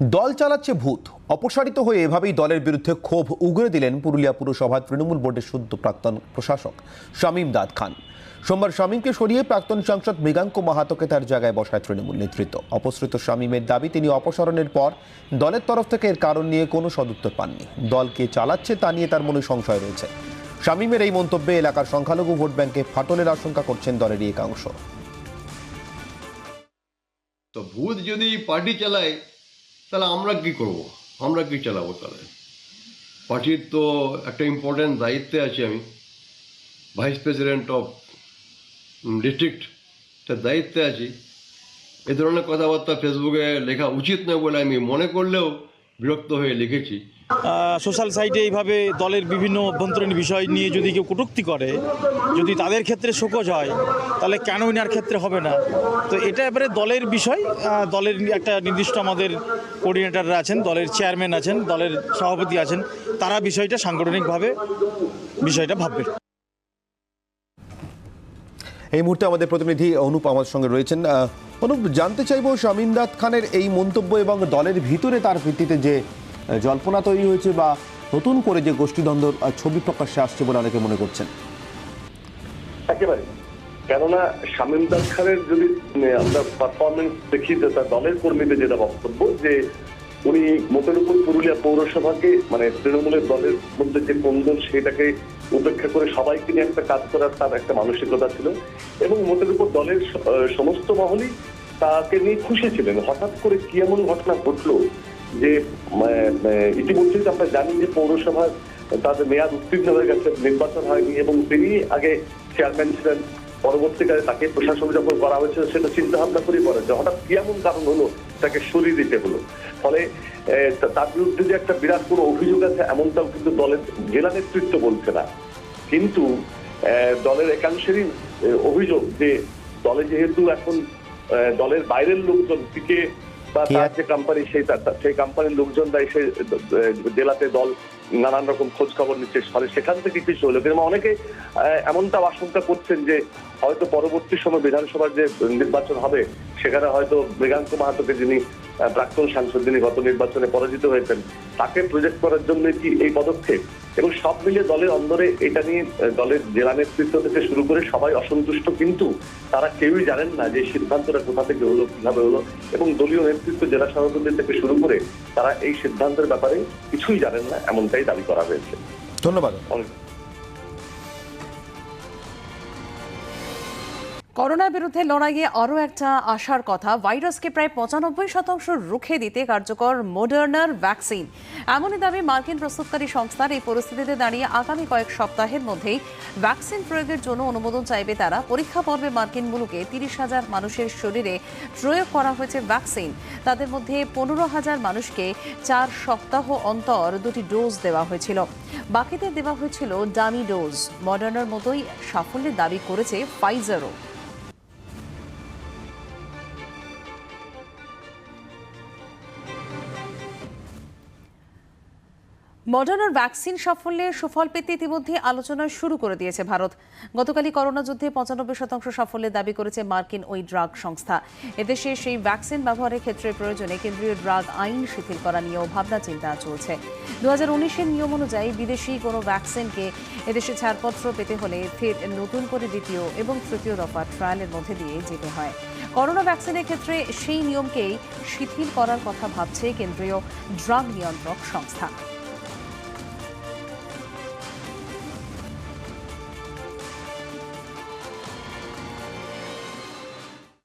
দল চালাচ্ছে ভূত। অপসারিত হয়ে এভাবেই দলের বিরুদ্ধে ক্ষোভ উগরে দিলেন পুরুলিয়া পুরসভার তৃণমূল বোর্ডের শুদ্ধ প্রাক্তন প্রশাসক শামীম দাদ খান। সোমবার শামীমকে সরিয়ে প্রাক্তন সাংসদ মৃগাঙ্ক মাহাতোকে তার জায়গায় বসায় তৃণমূল নেতৃত্ব। অপসৃত শামীমের দাবি, তিনি অপসারণের পর দলের তরফ থেকে এর কারণ নিয়ে কোনো সদুত্তর পাননি। দলকে চালাচ্ছে তা নিয়ে তার মনে সংশয় রয়েছে। শামীমের এই মন্তব্যে এলাকার সংখ্যালঘু ভোট ব্যাংকে ফাটলের আশঙ্কা করছেন দলেরই একাংশ। তো ভূত যদি পার্টি চালায় তাহলে আমরা কি করব? আমরা কি চালাবো তাহলে? পার্টির তো একটা ইম্পর্ট্যান্ট দায়িত্বে আছি আমি। ভাইস প্রেসিডেন্ট অফ ডিস্ট্রিক্ট তার দায়িত্বে আছি। এ ধরনের কথাবার্তা ফেসবুকে লেখা উচিত নয় বলে আমি মনে করলেও বিরক্ত হয়ে লিখেছি। সোশ্যাল সাইটে এইভাবে দলের বিভিন্ন অভ্যন্তরীণ বিষয় নিয়ে যদি কেউ কটূক্তি করে, যদি তাদের ক্ষেত্রে শোকজ হয়, তাহলে কেন ইনার ক্ষেত্রে হবে না? তো এটা এবারে দলের বিষয়। দলের একটা নির্দিষ্ট আমাদের কোঅর্ডিনেটররা আছেন, দলের চেয়ারম্যান আছেন, দলের সভাপতি আছেন, তারা বিষয়টা সাংগঠনিকভাবে, বিষয়টা ভাববে। এই মুহূর্তে আমাদের প্রতিনিধি অনুপ আমার সঙ্গে রয়েছেন। অনুপ জানতে চাইব শামীম দাদ খানের এই মন্তব্য এবং দলের ভিতরে তার ভিত্তিতে যে জল্পনা তৈরি হয়েছে বা নতুন করে যে গোষ্ঠীদ্বন্দ্ব আহ, ছবি প্রকাশ্যে আসছে বলে অনেকে মনে করছেন। একেবারে। কেননা শামীম দাস খানের যদি আমরা পারফরমেন্স দেখি যে তার দলের কর্মীদের যেটা বক্তব্য যে উনি মোটের উপর পুরুলিয়া পৌরসভাকে মানে তৃণমূলের দলের মধ্যে যে কোন্দল সেটাকে উপেক্ষা করে সবাইকে নিয়ে একটা কাজ করার তার একটা মানসিকতা ছিল এবং মোটের উপর দলের সমস্ত মহলই তাকে নিয়ে খুশি ছিলেন। হঠাৎ করে কি এমন ঘটনা ঘটলো যে তো আমরা জানি যে পৌরসভার তাদের মেয়াদ উত্তীর্ণ হয়ে গেছে, নির্বাচন হয়নি এবং তিনি আগে চেয়ারম্যান ছিলেন। পরবর্তীকালে তাকে প্রশাসন যখন করা হয়েছিল, সেটা চিন্তা ভাবনা করে করা যে হঠাৎ কি এমন কারণ হলো? তাকে সরিয়ে দিতে হলো। ফলে তার বিরুদ্ধে যে একটা বিরাট কোনো অভিযোগ আছে এমনটাও কিন্তু দলের জেলা নেতৃত্ব বলছে না। কিন্তু দলের একাংশেরই অভিযোগ যে দলে যেহেতু এখন দলের বাইরের লোকজন থেকে বা তার যে কোম্পানি সেই সেই কোম্পানির লোকজনরা এসে জেলাতে দল নানান রকম খোঁজ খবর নিচ্ছে। ফলে সেখান থেকে কিছু হলো কিন্তু অনেকে আহ, এমনটা আশঙ্কা করছেন যে হয়তো পরবর্তী সময় বিধানসভার যে নির্বাচন হবে সেখানে হয়তো মৃগাঙ্ক মাহাতোকে যিনি প্রাক্তন সাংসদ যিনি গত নির্বাচনে পরাজিত হয়েছেন তাকে প্রজেক্ট করার জন্য কি এই পদক্ষেপ? এবং সব মিলিয়ে দলের অন্দরে এটা নিয়ে দলের জেলা নেতৃত্ব থেকে শুরু করে সবাই অসন্তুষ্ট কিন্তু তারা কেউই জানেন না যে সিদ্ধান্তটা কোথা থেকে হলো কীভাবে হলো এবং দলীয় নেতৃত্ব জেলা সভাপতি থেকে শুরু করে তারা এই সিদ্ধান্তের ব্যাপারে কিছুই জানেন না এমনটাই দাবি করা হয়েছে। ধন্যবাদ। করোনার বিরুদ্ধে লড়াইয়ে আরও একটা আশার কথা। ভাইরাসকে প্রায় পঁচানব্বই শতাংশ রুখে দিতে কার্যকর মডার্নার ভ্যাকসিন। এমনই দাবি মার্কিন প্রস্তুতকারী সংস্থার। এই পরিস্থিতিতে দাঁড়িয়ে আগামী কয়েক সপ্তাহের মধ্যেই ভ্যাকসিন প্রয়োগের জন্য অনুমোদন চাইবে তারা। পরীক্ষা পর্বে মার্কিন মুলুকে তিরিশ হাজার মানুষের শরীরে প্রয়োগ করা হয়েছে ভ্যাকসিন। তাদের মধ্যে পনেরো হাজার মানুষকে চার সপ্তাহ অন্তর দুটি ডোজ দেওয়া হয়েছিল। বাকিদের দেওয়া হয়েছিল ডামি ডোজ। মডার্নার মতোই সাফল্যের দাবি করেছে ফাইজারও। মডার্নার ভ্যাকসিন সাফল্যের সুফল পেতে ইতিমধ্যে আলোচনা শুরু করে দিয়েছে ভারত। গতকালই করোনা যুদ্ধে পঁচানব্বই শতাংশ সাফল্যের দাবি করেছে মার্কিন ওই ড্রাগ সংস্থা। এদেশে সেই ভ্যাকসিন ব্যবহারের ক্ষেত্রে প্রয়োজনে কেন্দ্রীয় ড্রাগ আইন শিথিল করা নিয়েও ভাবনা চিন্তা চলছে। দু হাজার নিয়ম অনুযায়ী বিদেশি কোনো ভ্যাকসিনকে এদেশে ছাড়পত্র পেতে হলে ফের নতুন করে দ্বিতীয় এবং তৃতীয় দফা ট্রায়ালের মধ্যে দিয়ে যেতে হয়। করোনা ভ্যাকসিনের ক্ষেত্রে সেই নিয়মকেই শিথিল করার কথা ভাবছে কেন্দ্রীয় ড্রাগ নিয়ন্ত্রক সংস্থা।